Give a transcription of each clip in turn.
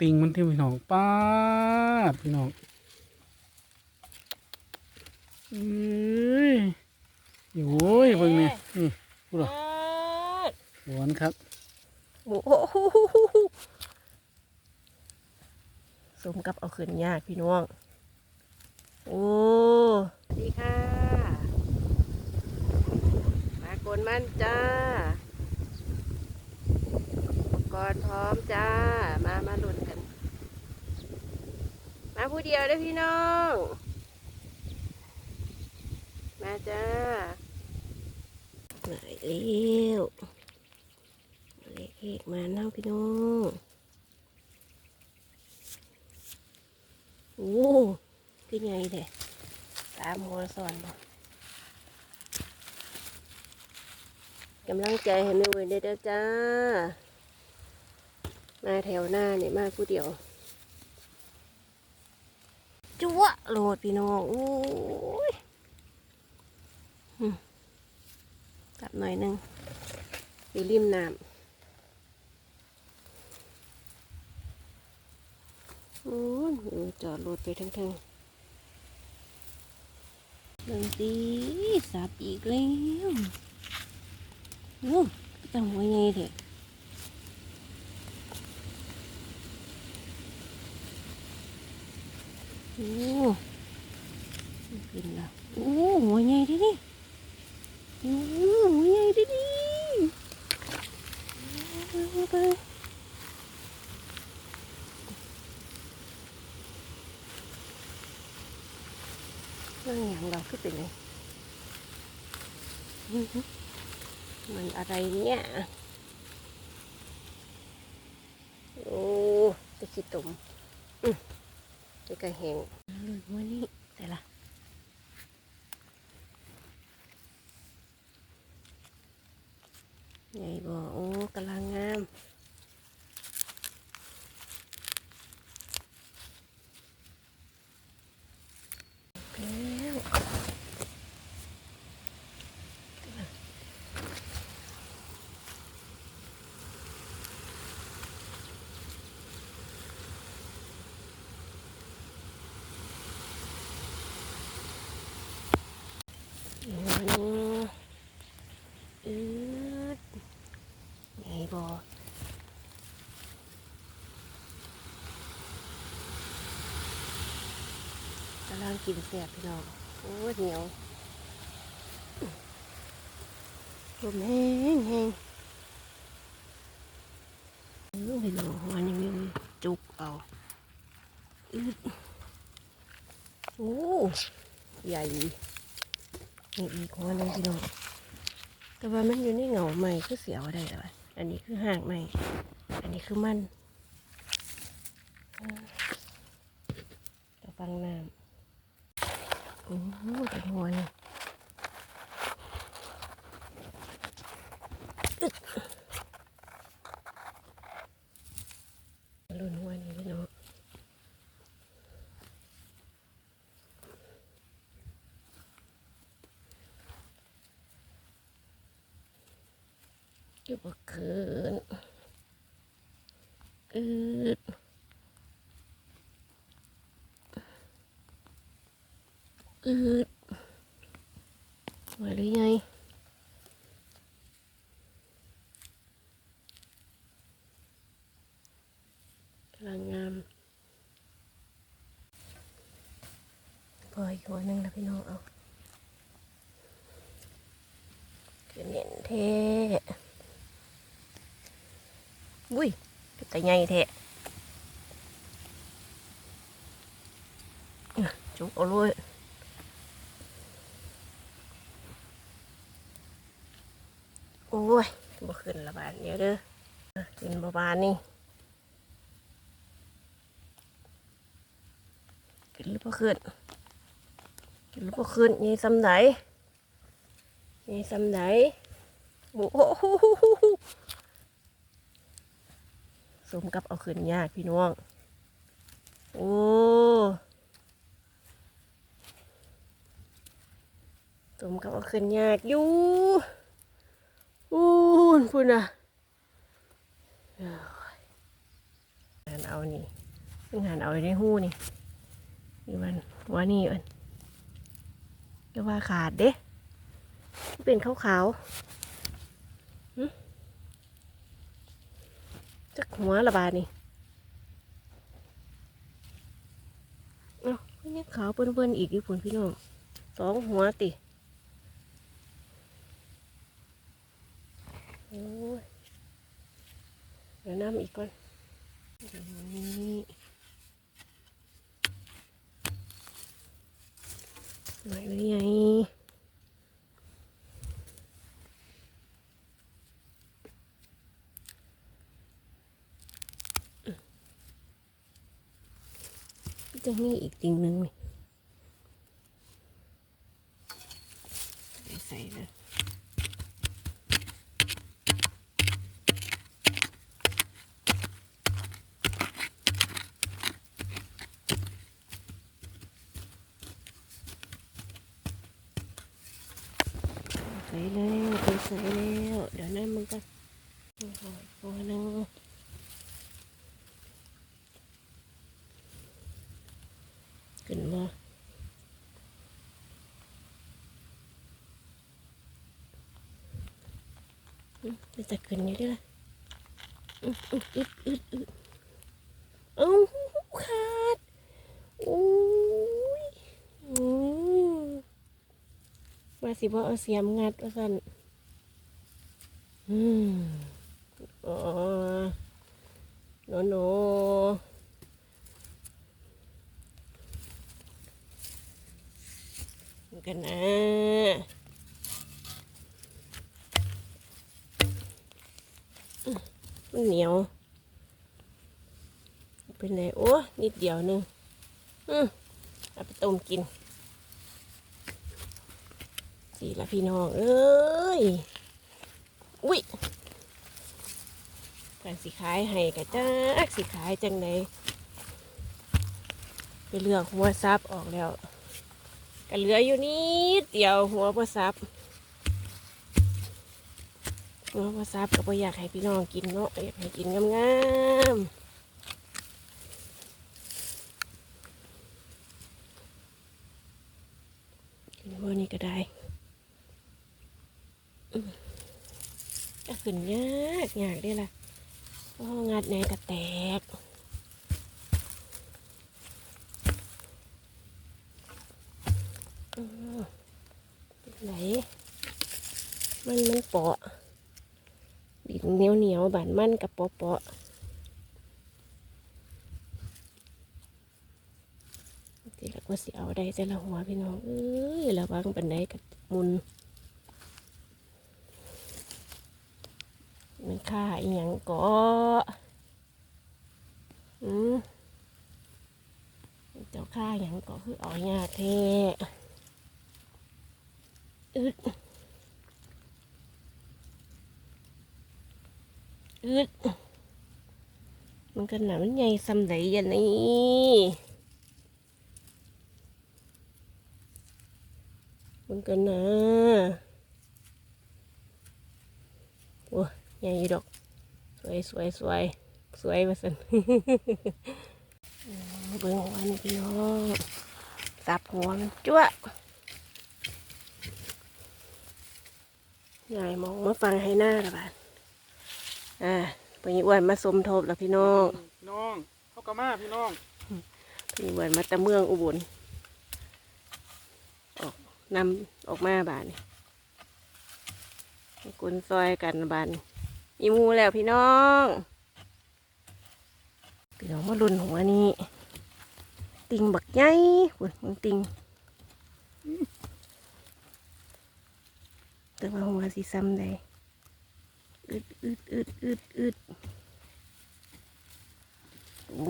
ติงมันที่พี่น้องป้าพี่น้องเอ้ยโอ้ยเบิ่งนี่นี่พูดหรอหวานครับโอ้โหสมกับเอาขึ้นยากพี่น้อง โอ้ดีค่ะ มากนมันจ้า รพร้อมจ้า มามาหลุนกัน มาผู้เดียวเด้พี่น้อง มาจ้าไหนเร็วเล็กเอกมานั่งพี่น้องโอ้คือไงเด้ตามหัวสอนบอกกำลังใจให้แม่เวยได้เด้อจ้า มาแถวหน้าเนี่ยมาผู้เดียวจั๊วะโหลดพี่น้องโอ้ยกลับหน่อยหนึงอยู่ริมน้ำโอ้ยจอดรถไปทั้งๆเบิ่งสิสับอีกแล้วโอ้จังหัวใหญ่เถอะ โอ้กินแล้วโอ้หัวใหญ่ดินี่โอ้หัวใหญ่ดินี่ไปไปนั่งอย่างเราขึ้นไปเลยอื้อหือมันอะไรเนี่ยโอ้จะขี้ตุ่มอืม นี่ก็แหงลุยวันนี้แต่ละใหญ่บ่โอ้กำลังงามแล้วโอ้ โหอืดไงบอกกำลังกินแสบพี่น้อง โอ้เหนียวลมแห้งแห้งลูกพี่น้องวันนี้มีจุกเอาอืดโอ้ ใหญ่ นี่อีกหัวหนึงพี่น้องแต่ว่ามันอยู่ในเหงาใหม่คือเสียวได้แล้วอะอันนี้คือหางใหม่ อันนี้คือมันต่อฟังน้ำโอ้โหเป็นหัวนี่ยดรุ่นหัวนี่พี่น้อง อยู่บ่คืนอืดอืดมาหรือไงกำลังงามพออีกหัวหนึ่งแล้วพี่น้องเอาคือเน้นเท่ อุ้ยเป็นแต่ใหญ่แท้อะจุกเอาเลยโอ้ยบ่ขึ้นละบาทเดี๋ยวเด้ออะกินบ่บานนี่กินหรือบ่ขึ้นกินหรือบ่ขึ้นยี่ซ้ำไหนยี่ซ้ำไหนโอ้โห สมกับเอาขึ้นยากพี่น้อง โอ้สมกับเอาขึ้นยากอยู่อู้นพุ่นอะเอ้ยนเอานี่เพิ่งหันเอาในหูนี่นี่มันหัวนี่มันก็ว่าขาดเด้ เป็นขาวๆ จักหัวละบาดนี่เอ้ามันยังขาวเปิ้อนๆอีกอยู่พุ่นพี่น้องสองหัวติโอ้ยเดี๋ยวน้ำอีกก่อนนี่หน่อยเลย จะมีอีกติ่งหนึ่งนี่ใส่เลย ใส่แล้วไปใส่แล้ว เดี๋ยวนั้นมันก็โอ้โหตัวหนึงขึ้นมา อืมมันจะขึ้นอยู่ด้วยล่ะอืมอืมอึดอึดอึดเอ้าขาดโอ้ยอืมว่าสิบ่เอาเสียมงัดว่าสั่นอืมอ๋อโนโนกันนะอื้อมัน เหนียว เป็นไงโอ้นิดเดียวนึงอืมเอาไปต้มกินสีละพี่น้อง เอ้ย อุ้ยการสิขายให้กะจ้าสิขายจังไดไปเลือกหัวซับออกแล้วก็เหลืออยู่นิดเดียวหัวหัวซับ หัวหัวซับก็บ่อยากให้พี่น้องกินเนาะอยากให้กินงามๆกินหัวนี้ก็ได้ก็ขึ้นยากยากได้ล่ะเพราะงัดไหนก็แตกไหนมันมันเปาะ เหนียวเหนียวบานมันกับเปาะเปาะทีละก็สิเอาได้แต่ละหัวพี่น้อง เอ้ยระวังปันไดกับมุนมันค่าอีหยังก็อืมเจ้าค่าอหยังก็คือเอายากแท้อึดอึด มันก็หนามันใหญ่ซ้ำไหนยันนี่มันก็หนาโอ้ยใหญ่อยู่ดอก สวยสวยสวยสวยมาสันเบิ่งหัวนี่พี่น้องสับหัวมันจ้วใหญ่มองมาฟังให้หน้าละบ้าดอ่า ไปยี่อ้วนมาสมทบแล้วพี่น้องน้องเขากระมาพี่น้องพี่อ้วนมาแตะเมืองอุบลออกนำออกมาบาดนี่ให้กุนซอยกันบาดนี่อีหมูแล้วพี่น้องพี่น้องมาลุนหัวนี้ติงบักใหญ่หุ่นมันติงแต่ว่าหัวสีซ้ำได้ อึดอึดอึดอึดอึดโอ้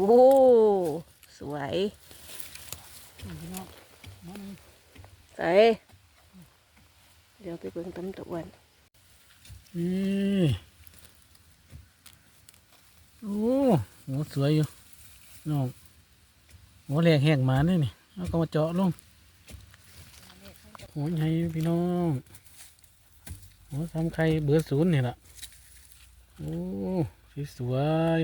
สวยพี่น้องมานี่ใส่เดี๋ยวไปเบิ่งตำตะวันนี่โอ้หัวสวยอยู่น้องหัวแหลกแหกหมาเนี่ยนี่เอาก็มาเจาะลงหัวใหญ่พี่น้องหัวซ้ำไข่เบอร์ศูนย์นี่แหละ โอ้สวย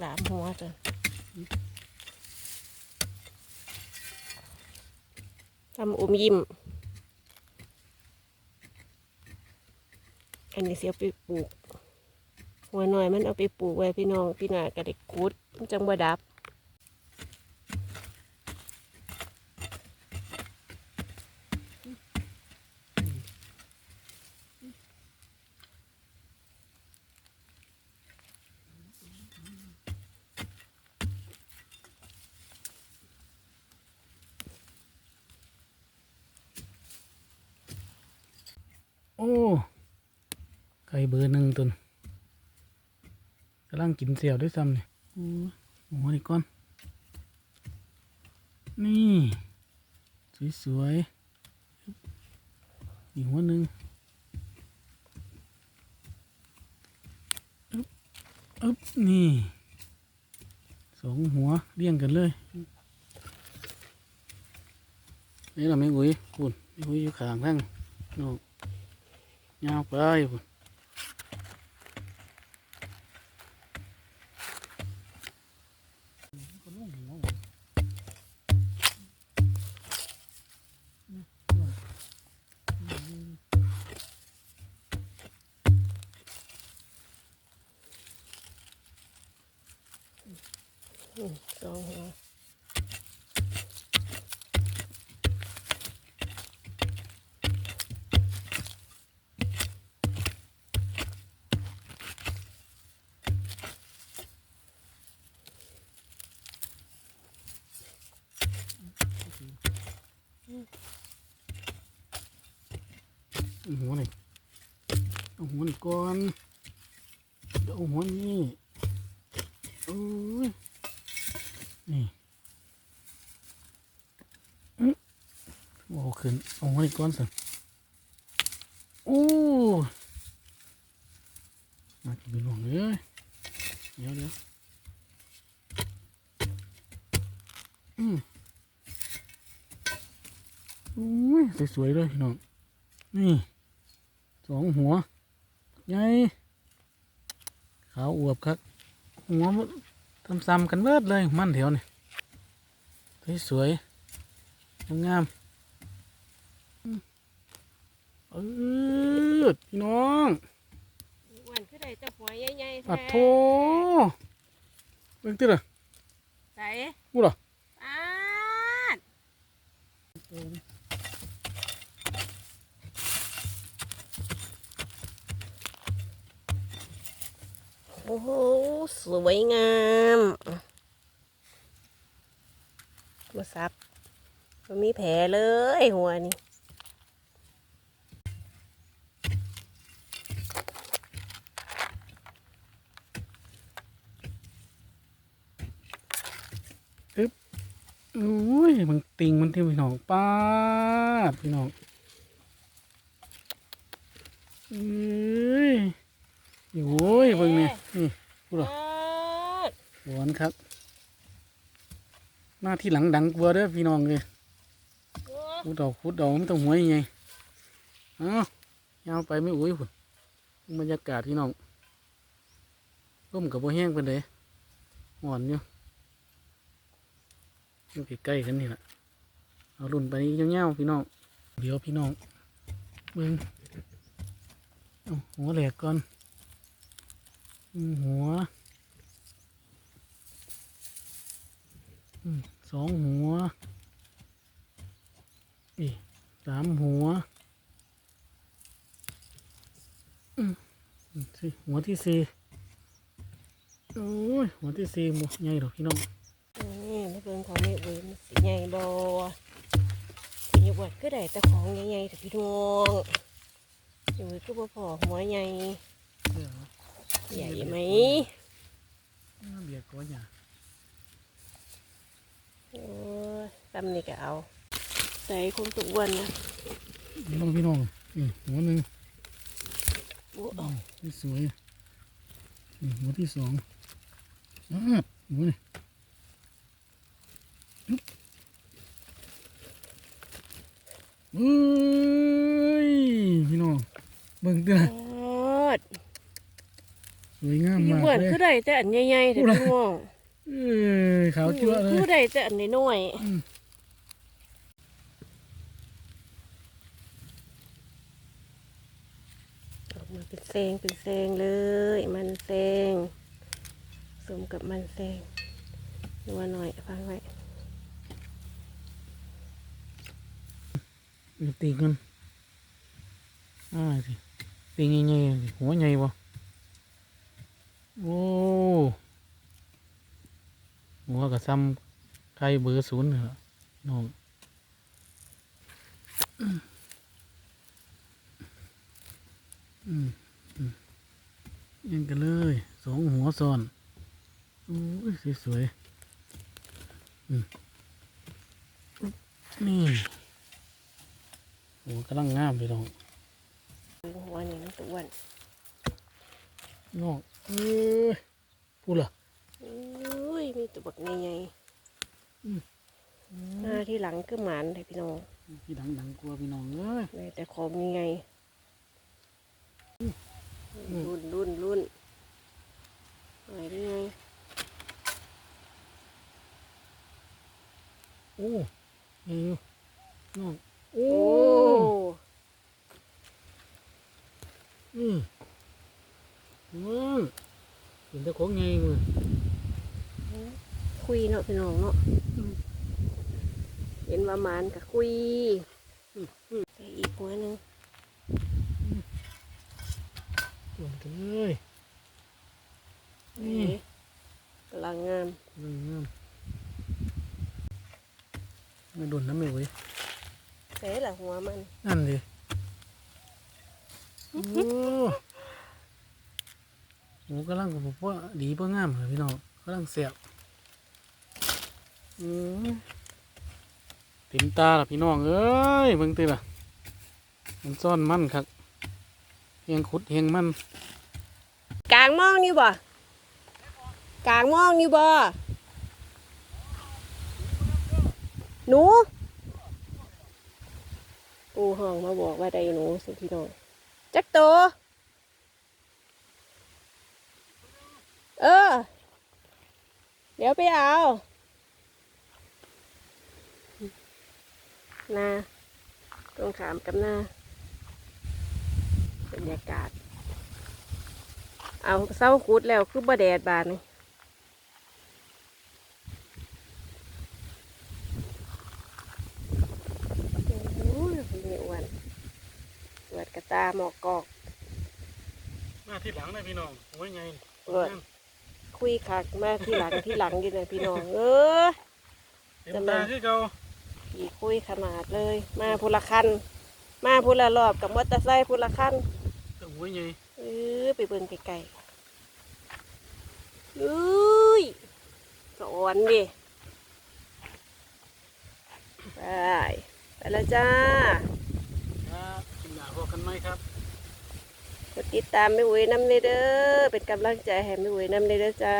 สามหัวจ้ะทำอมยิ้ม อันนี้เสียไปปลูก หัวหน่อยมันเอาไปปลูกไว้พี่น้อง พี่หน่าก็ได้กุดจังบวดับ ไก่เบอร์หนึ่งตุนกำลังกินเสียวด้วยซ้ำเนี่ยโอ้โหนี่ก่อน นี่ สวยๆอีกหัวหนึ่งอึ๊บอึ๊บนี่สองหัวเรียงกันเลยนี่เราไม่อุ้ยคุณไม่อุ้ยอยู่ขางทั้งนอกยาวไปพุ่น หัวนี่เอาหัวนี่ก่อนเดี๋ยวเอาหัวนี่โอ้ยนี่โอ้ขึ้นเอาหัวนี่ก่อนสิโอ้มากินไปหลวงเลยเดี๋ยวเดี๋ยวอืมโอ้ยสวยๆเลยน้องนี่ สองหัวใหญ่ขาวอวบครับ หัวมันซ้ำๆกันเบิดเลยมันแถวนี่สวยๆงามๆอืมเออพี่น้องอ้วันคือได้แต่หัวใหญ่ๆปัดแท้โถเบิ่งติล่ะใส่กูเหรอปา อ้โห สวยงาม มาซับมันมีแผลเลยหัวนี่โอ้ยมันติงมันที่พี่น้องป้าพี่น้องเอ้ย โอ้ยเบิ่งเนี่ยนี่กูเหรอหวานครับมาที่หลังดังกลัวเด้อพี่น้องเลยคุดดอกคุดดอกมันต้องหัวยังไงเอ้ายาวไปไม่อุ้ยพุ่นบรรยากาศพี่น้องร่มกับโบแห้งเป็นเลยอ่อนอยู่อยู่ใกล้ๆกันนี่แหละเอารุ่นไปเงี้ยวๆพี่น้องเดี๋ยวพี่น้องเบิ่งเอาหัวแหลกก่อนอืม หัวสองหัวอีสามหัวอือสี่หัวที่สี่โอ้ยหัวที่สี่หมดใหญ่หรอพี่น้องนี่ในเบิ่งของแม่เว้ยมันสิใหญ่บ่สิใหญ่บ่ก็ได้แต่ของใหญ่ๆแต่พี่น้องอยู่ก็บ่พอหัวใหญ่ ใหญ่ไหมเบียดก้อนหยาโอ้ยตำนี่ก็เอาใส่คงตุกวันนะพี่น้องพี่น้องนี่หัวหนึ่งโอ้อ้าวนี่สวยนี่หัวที่สองอ้าหัวนี่อึ๊บเอ้ยพี่น้องเบิ่งเด้อยอดส วยงามพี่มากเหมือนเลยคือได้แต่อันใหญ่ๆแต่พูดพี่อะไรน้องเอ้ยขาวจั่วเลคืยอได้แต่อันน้อยอืม ๆออกมาเป็นแซงเป็นแซงเลย มันแซงสมกับมันแซงนัวหน่อยฟังไว้มีตีกันอ่าสิตีใหญ่ๆสิหัวใหญ่บ่ โอ้หัวกับซ้ำไข่เบอร์ศูนย์เหรอน้องอืมยังกันเลยสองหัวซ้อนโอ้ยสวยๆนี่โอ้กำลังงามเลยน้องหัวนี่มันตัวอ้วน น้องเอ้ยพูดเหรออุ้ยมีตัวบักใหญ่อืมๆหน้าที่หลังคือหมานเลยพี่น้องพี่ดังดังกลัวพี่น้องเอ้ยได้แต่ของใหญ่ๆรุ่นรุ่นรุ่นอะไรได้ไงโอ้เอ้ยน้องโอ้ โอ้ อืมอืมเห็นแต่ของไงมือ คุยเนาะ พี่น้องเนาะเห็นว่าหมานกับคุยใส่อีกหัวหนึ่งสวยกันเลยนี่นี่กำลังงามกำลังงามไม่โดนน้ำไม่เว้ยเสละหัวมันนั่นดิโอ้โหกำลังบอกว่าดีเพื่องามเลยพี่น้องกำลังเสียบอืม เต็มตาละพี่น้องเอ้ยเบิ่งติล่ะมันซ่อนมั่นครับเฮงขุดเฮงมั่นกลางมองนี่บ่กลางมองนี่บ่หนูปูห้องมาบอกว่าได้หนูสิพี่น้องจักโตวเออ เดี๋ยวไปเอา นาตรงขามกับนาบรรยากาศ เอาเศร้าคุดแล้วคือบ่แดดบานนี่โอ้ยพี่อ้วนสวดกระตาหมอกกอกมาที่หลังนะพี่น้องโอ้ยไงเออคุยคักมาที่หลังที่หลังอยู่นะพี่น้อง เออเต็มตาคือเก่า ขี่คุยขนาดเลย มาพูละคัน มาพูละรอบกับมอเตอร์ไซค์พูละคันต้องโอ้ยไงเออไปเบิ่งไกลๆเอ้ยสอนดิไปไปแล้วจ้าครับกินหนาพอกันไหมครับกดติดตามแม่อุ๋ยน้ำเลยเด้อเป็นกำลังใจให้แม่อุ๋ยน้ำเลยเด้อจ้า